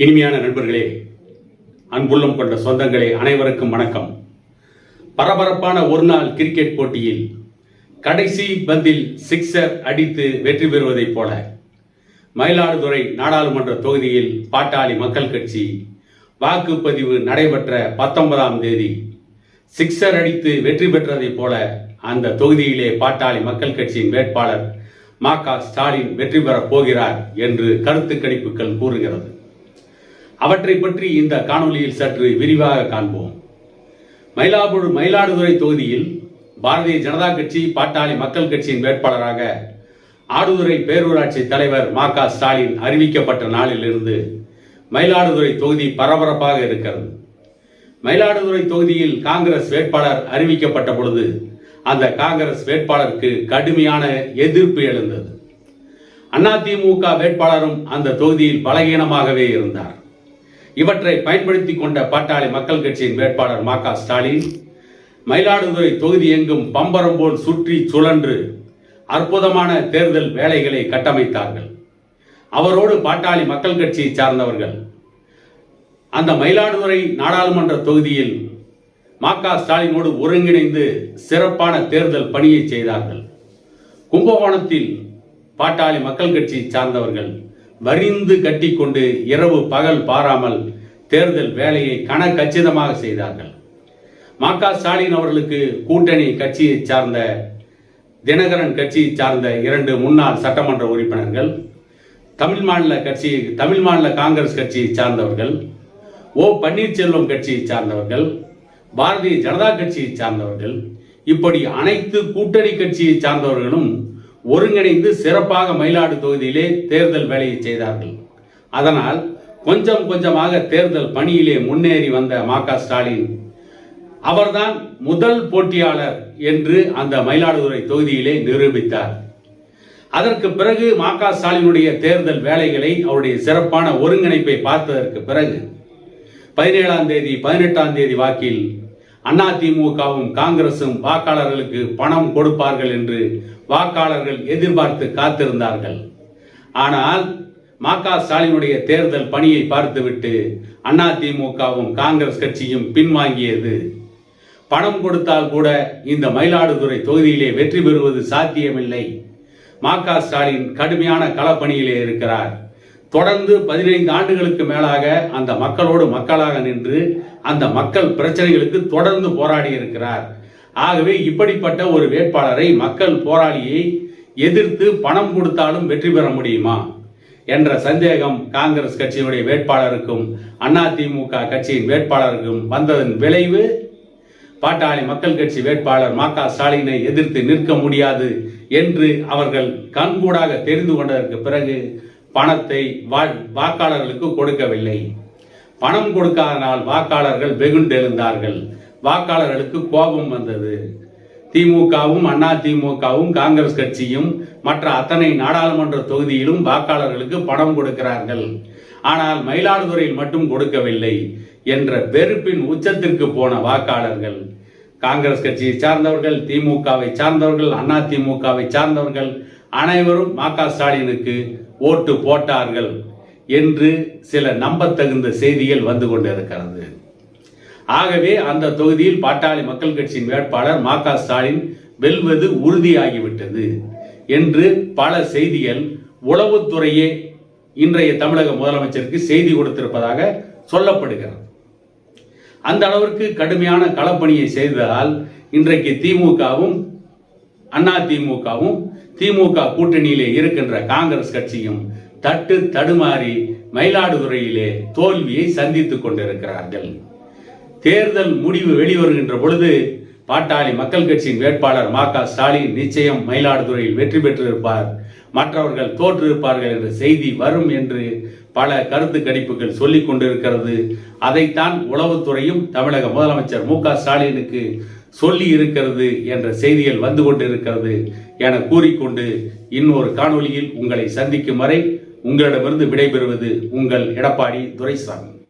இனிமையான நண்பர்களே அன்புள்ளம் கொண்ட சொந்தங்களே அனைவருக்கும் வணக்கம். பரபரப்பான ஒரு நாள் கிரிக்கெட் போட்டியில் கடைசி பந்தில் சிக்ஸர் அடித்து வெற்றி பெறுவதைப் போல மயிலாடுதுறை நாடாளுமன்ற தொகுதியில் பாட்டாளி மக்கள் கட்சி வாக்குப்பதிவு நடைபெற்ற பத்தொன்பதாம் தேதி சிக்ஸர் அடித்து வெற்றி பெற்றதைப் போல அந்த தொகுதியிலே பாட்டாளி மக்கள் கட்சியின் வேட்பாளர் மா க ஸ்டாலின் வெற்றி பெறப் போகிறார் என்று கருத்து கணிப்புகள் கூறுகிறது. அவற்றை பற்றி இந்த காணொளியில் சற்று விரிவாக காண்போம். மயிலாப்பூர் மயிலாடுதுறை தொகுதியில் பாரதிய ஜனதா கட்சி பாட்டாளி மக்கள் கட்சியின் வேட்பாளராக ஆடுதுறை பேரூராட்சி தலைவர் மா க. ஸ்டாலின் அறிவிக்கப்பட்ட நாளிலிருந்து மயிலாடுதுறை தொகுதி பரபரப்பாக இருக்கிறது. மயிலாடுதுறை தொகுதியில் காங்கிரஸ் வேட்பாளர் அறிவிக்கப்பட்ட பொழுது அந்த காங்கிரஸ் வேட்பாளருக்கு கடுமையான எதிர்ப்பு எழுந்தது. அதிமுக வேட்பாளரும் அந்த தொகுதியில் பலகீனமாகவே இருந்தார். இவற்றை பயன்படுத்தி கொண்ட பாட்டாளி மக்கள் கட்சியின் வேட்பாளர் மா க. ஸ்டாலின் மயிலாடுதுறை தொகுதி எங்கும் பம்பரம் போல் சுற்றி சுழன்று அற்புதமான தேர்தல் வேலைகளை கட்டமைத்தார்கள். அவரோடு பாட்டாளி மக்கள் கட்சியை சார்ந்தவர்கள். அந்த மயிலாடுதுறை நாடாளுமன்ற தொகுதியில் மா க. ஸ்டாலினோடு ஒருங்கிணைந்து சிறப்பான தேர்தல் பணியை செய்தார்கள். கும்பகோணத்தில் பாட்டாளி மக்கள் கட்சியை சார்ந்தவர்கள் வரிந்து கட்டிக்கொண்டு இரவு பகல் பாராமல் தேர்தல் வேலையை கணக்கச்சிதமாக செய்தார்கள். மா க ஸ்டாலின் அவர்களுக்கு கூட்டணி கட்சியை சார்ந்த தினகரன் கட்சியை சார்ந்த இரண்டு முன்னாள் சட்டமன்ற உறுப்பினர்கள் தமிழ் மாநில கட்சி தமிழ் மாநில காங்கிரஸ் கட்சியை சார்ந்தவர்கள் ஓ பன்னீர்செல்வம் கட்சியை சார்ந்தவர்கள் பாரதிய ஜனதா கட்சியை சார்ந்தவர்கள் இப்படி அனைத்து கூட்டணி கட்சியை சார்ந்தவர்களும் ஒருங்கிணைந்து சிறப்பாக மயிலாடு தொகுதியிலே தேர்தல் வேலையை செய்தார்கள். அதனால் கொஞ்சம் கொஞ்சமாக தேர்தல் பணியிலே முன்னேறி வந்த மா க ஸ்டாலின் அவர்தான் முதல் போட்டியாளர் என்று அந்த மயிலாடுதுறை தொகுதியிலே நிரூபித்தார். அதற்கு பிறகு மா க ஸ்டாலினுடைய தேர்தல் வேலைகளை அவருடைய சிறப்பான ஒருங்கிணைப்பை பார்த்ததற்கு பிறகு பதினேழாம் தேதி பதினெட்டாம் தேதி வாக்கில் அதிமுகவும் காங்கிரசும் வாக்காளர்களுக்கு பணம் கொடுப்பார்கள் என்று வாக்காளர்கள் எதிர்பார்த்து காத்திருந்தார்கள். ஆனால் மாகா ஸ்டாலினுடைய தேர்தல் பணியை பார்த்துவிட்டு அதிமுகவும் காங்கிரஸ் கட்சியும் பின்வாங்கியது. பணம் கொடுத்தால் கூட இந்த மயிலாடுதுறை தொகுதியிலே வெற்றி பெறுவது சாத்தியமில்லை. மாகா ஸ்டாலின் கடுமையான களப்பணியிலே இருக்கிறார். தொடர்ந்து பதினைந்து ஆண்டுகளுக்கு மேலாக அந்த மக்களோடு மக்களாக நின்று அந்த மக்கள் பிரச்சனைகளுக்கு தொடர்ந்து போராடி இருக்கிறார். ஆகவே இப்படிப்பட்ட ஒரு வேட்பாளரை மக்கள் போராளியை எதிர்த்து பணம் கொடுத்தாலும் வெற்றி பெற முடியுமா என்ற சந்தேகம் காங்கிரஸ் கட்சியினுடைய வேட்பாளருக்கும் அதிமுக கட்சியின் வேட்பாளருக்கும் வந்ததன் விளைவு பாட்டாளி மக்கள் கட்சி வேட்பாளர் மா க ஸ்டாலினை எதிர்த்து நிற்க முடியாது என்று அவர்கள் கண்கூடாக தெரிந்து கொண்டதற்கு பிறகு பணத்தை வாக்காளர்களுக்கு கொடுக்கவில்லை. பணம் கொடுக்காதனால் வாக்காளர்கள் வெகுண்டெழுந்தார்கள். வாக்காளர்களுக்கு கோபம் வந்தது. திமுகவும் அண்ணா திமுகவும் காங்கிரஸ் கட்சியும் மற்ற அத்தனை நாடாளுமன்ற தொகுதியிலும் வாக்காளர்களுக்கு பணம் கொடுக்கிறார்கள். ஆனால் மயிலாடுதுறையில் மட்டும் கொடுக்கவில்லை என்ற வெறுப்பின் உச்சத்திற்கு போன வாக்காளர்கள். காங்கிரஸ் கட்சியை சார்ந்தவர்கள் திமுகவை சார்ந்தவர்கள் அண்ணா திமுகவை சார்ந்தவர்கள் அனைவரும் மா க ஸ்டாலினுக்கு ஓட்டு போட்டார்கள் என்று சில நம்பத்தகுந்த செய்திகள் வந்து கொண்டிருக்கிறது. ஆகவே அந்த தொகுதியில் பாட்டாளி மக்கள் கட்சியின் வேட்பாளர் மா க ஸ்டாலின் வெல்வது உறுதியாகிவிட்டது என்று பல செய்திகள் உளவுத்துறையே இன்றைய தமிழக முதலமைச்சருக்கு செய்தி கொடுத்திருப்பதாக சொல்லப்படுகிறது. அந்த அளவிற்கு கடுமையான களப்பணியை செய்ததால் இன்றைக்கு திமுகவும் அண்ணா திமுகவும் திமுக கூட்டணியிலே இருக்கின்ற காங்கிரஸ் கட்சியும் தட்டு தடுமாறி மயிலாடுதுறையிலே தோல்வியை சந்தித்துக் கொண்டிருக்கிறார்கள். தேர்தல் முடிவு வெளிவருகின்ற பொழுது பாட்டாளி மக்கள் கட்சியின் வேட்பாளர் மா க. ஸ்டாலின் நிச்சயம் மயிலாடுதுறையில் வெற்றி பெற்றிருப்பார். மற்றவர்கள் தோற்றிருப்பார்கள் என்ற செய்தி வரும் என்று பல கருத்து கணிப்புகள் சொல்லிக் கொண்டிருக்கிறது. அதைத்தான் உளவுத்துறையும் தமிழக முதலமைச்சர் மு க. ஸ்டாலினுக்கு சொல்லி இருக்கிறது என்ற செய்திகள் வந்து கொண்டிருக்கிறது என கூறிக்கொண்டு இன்னொரு காணொலியில் உங்களை சந்திக்கும் வரை உங்களிடமிருந்து விடைபெறுவது உங்கள் எடப்பாடி துரைசாமி.